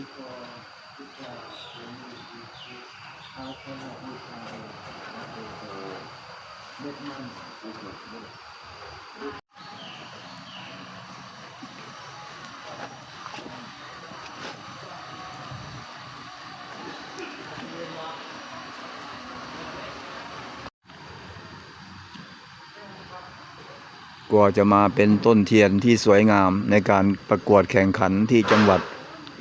กว่าจะมาเป็นต้นเทียนที่สวยงามในการประกวดแข่งขันที่จังหวัด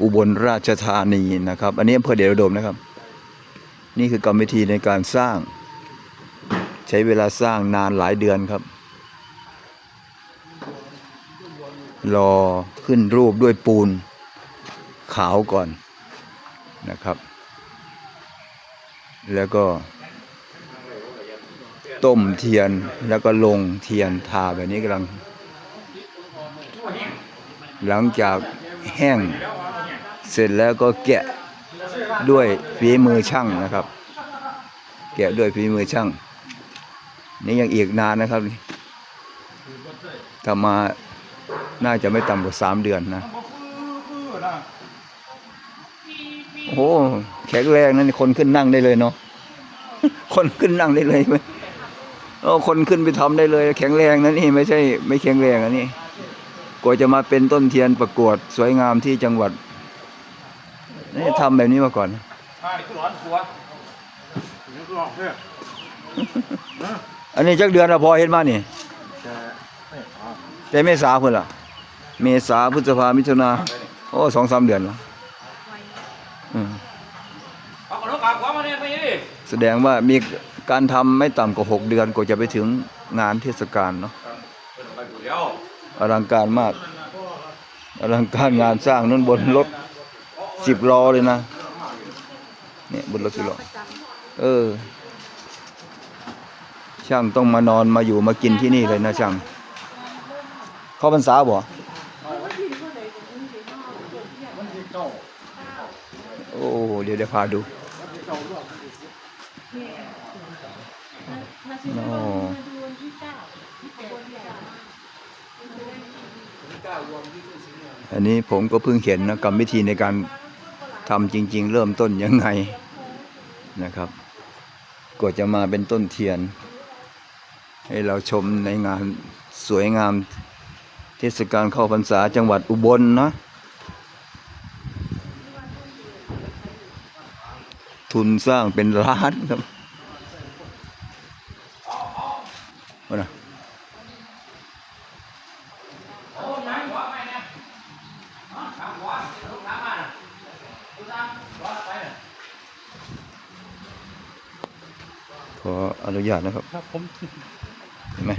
อุบลราชธานีนะครับ อันนี้อำเภอเดชอุดมนะครับ นี่คือกรรมวิธีในการสร้าง ใช้เวลาสร้างนานหลายเดือนครับ รอขึ้นรูปด้วยปูนขาวก่อนนะครับ แล้วก็ต้มเทียนแล้วก็ลงเทียนทาแบบนี้กำลัง หลังจากแห้ง เสร็จแล้วก็แกะด้วยฝีมือช่างนะครับ แกะด้วยฝีมือช่าง นี่ยังอีกนานนะครับถ้ามาน่าจะไม่ต่ำกว่าสามเดือนนะโอ้โหแข็งแรงนั่นคนขึ้นนั่งได้เลยเนาะคนขึ้นนั่งได้เลยไหมโอ้คนขึ้นไปทำได้เลย แข็งแรงนะนี่ไม่ใช่ ไม่แข็งแรงอันนี้กว่าจะมาเป็นต้นเทียนประกวดสวยงามที่จังหวัด นี่ทำแบบนี้มาก่อนอ่านี่คือร้อนหัวนี่คือร้อนเพื่ออันนี้จักเดือนละพอเห็นมานี่จะไม่เอาแต่เมษาเพิ่นล่ะ เมษาพฤษภามิถุนาโอ้สองสามเดือนแล้วอืมเอาขนมกลับหัวมาเนี่ยไปดิแสดงว่ามีการทำไม่ต่ำกว่าหกเดือนกว่าจะไปถึงงานเทศกาลเนาะเป็นไปอยู่แล้วอลังการมากอลังการงานสร้างนั้นบนรถ สิบล้อเลยนะ เนี่ยบนรถสิบล้อ เออ ช่างต้องมานอนมาอยู่มากินที่นี่เลยนะช่างเข้าพรรษาบ่โอ้เดี๋ยวเดี๋ยวพาดูโอ้อันนี้ผมก็เพิ่งเห็นนะกรรมวิธีในการ ทำจริง ๆ เริ่มต้นยังไงนะครับกว่าจะมาเป็นต้นเทียน ให้เราชมในงานสวยงามเทศกาลเข้าพรรษาจังหวัดอุบลนะ ทุนสร้างเป็นล้านครับเอานะ โอ้ยหัวไม่เนี่ยถามหัวลูกถามมาน่ะลูกถามหัวไปน่ะ ขออนุญาตนะครับ ครับผมเห็นไหม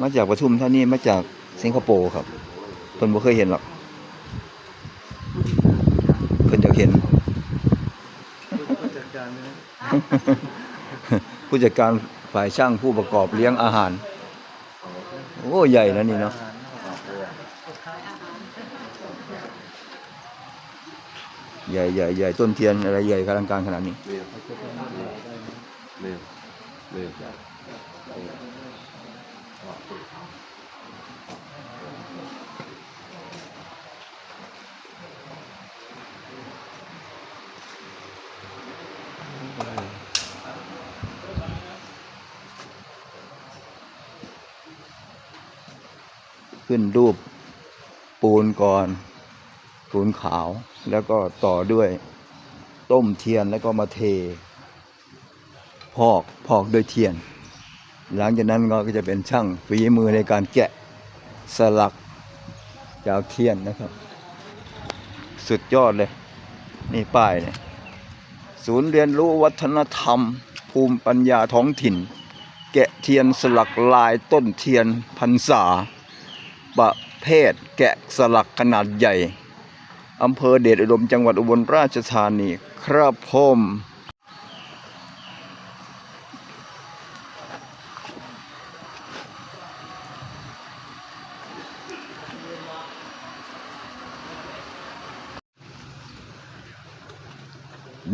มาจากปทุมท่านีมาจากสิงคโปร์ครับเพิ่นบ่เคยเห็นหรอกเพิ่นอยากเห็นจัดการเลยผู้จัดการฝ่ายช่างผู้ประกอบเลี้ยงอาหาร โอ้ใหญ่นะนี่เนาะ ใหญ่ใหญ่ใหญ่ต้นเทียนอะไรใหญ่กำลังการขนาดนี้เร็วเร็วเร็วขึ้นรูปปูนก่อน ปูนขาว แล้วก็ต่อด้วยต้มเทียนแล้วก็มาเท พอกพอกด้วยเทียน หลังจากนั้นก็จะเป็นช่างฝีมือในการแกะสลักจากเทียนนะครับ สุดยอดเลย นี่ป้ายเนี่ยศูนย์เรียนรู้วัฒนธรรม ภูมิปัญญาท้องถิ่น แกะเทียนสลักลายต้นเทียนพรรษา ประเภทแกะสลักขนาดใหญ่ อำเภอเดชอุดมจังหวัดอุบลราชธานีครับผม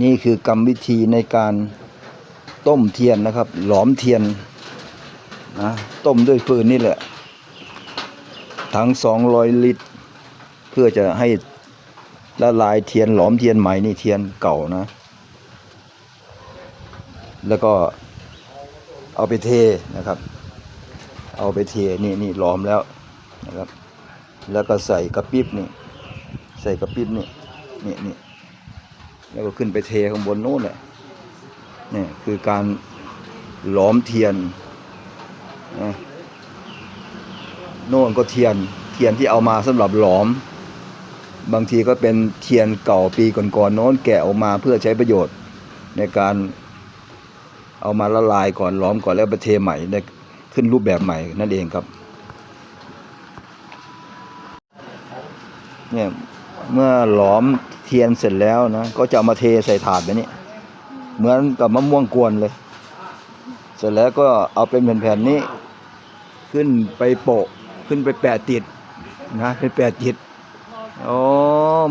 นี่คือกรรมวิธีในการต้มเทียนนะครับ หลอมเทียนนะต้มด้วยฟืนนี่แหละถัง200 ลิตรพื่อจะให้ ละลายเทียนหลอมเทียนใหม่นี่เทียนเก่านะ แล้วก็เอาไปเทนะครับ เอาไปเทนี่นี่หลอมแล้วนะครับ แล้วก็ใส่กระปิบนี่ใส่กระปิบนี่นี่นี่แล้วก็ขึ้นไปเทข้างบนโน้นแหละนี่คือการหลอมเทียนนะโน่นก็เทียนเทียนที่เอามาสำหรับหลอม บางทีก็เป็นเทียนเก่าปีก่อนๆโน้นแกะออกมาเพื่อใช้ประโยชน์ในการเอามาละลายก่อนหล้อมก่อนแล้วไปเทใหม่ได้ขึ้นรูปแบบใหม่นั่นเองครับเนี่ยเมื่อหลอมเทียนเสร็จแล้วนะก็จะเอามาเทใส่ถาดแบบนี้ เหมือนกับมะม่วงกวนเลย เสร็จแล้วก็เอาเป็นแผ่นๆนี้ ขึ้นไปโปะขึ้นไปแปะติดนะเป็นแปะติด โอ้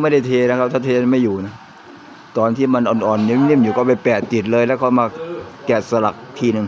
ไม่ได้เทนะครับ ถ้าเทไม่อยู่นะ ตอนที่มันอ่อนๆนิ่มๆอยู่ก็ไปแปะติดเลยแล้วก็มาแกะสลักทีหนึ่ง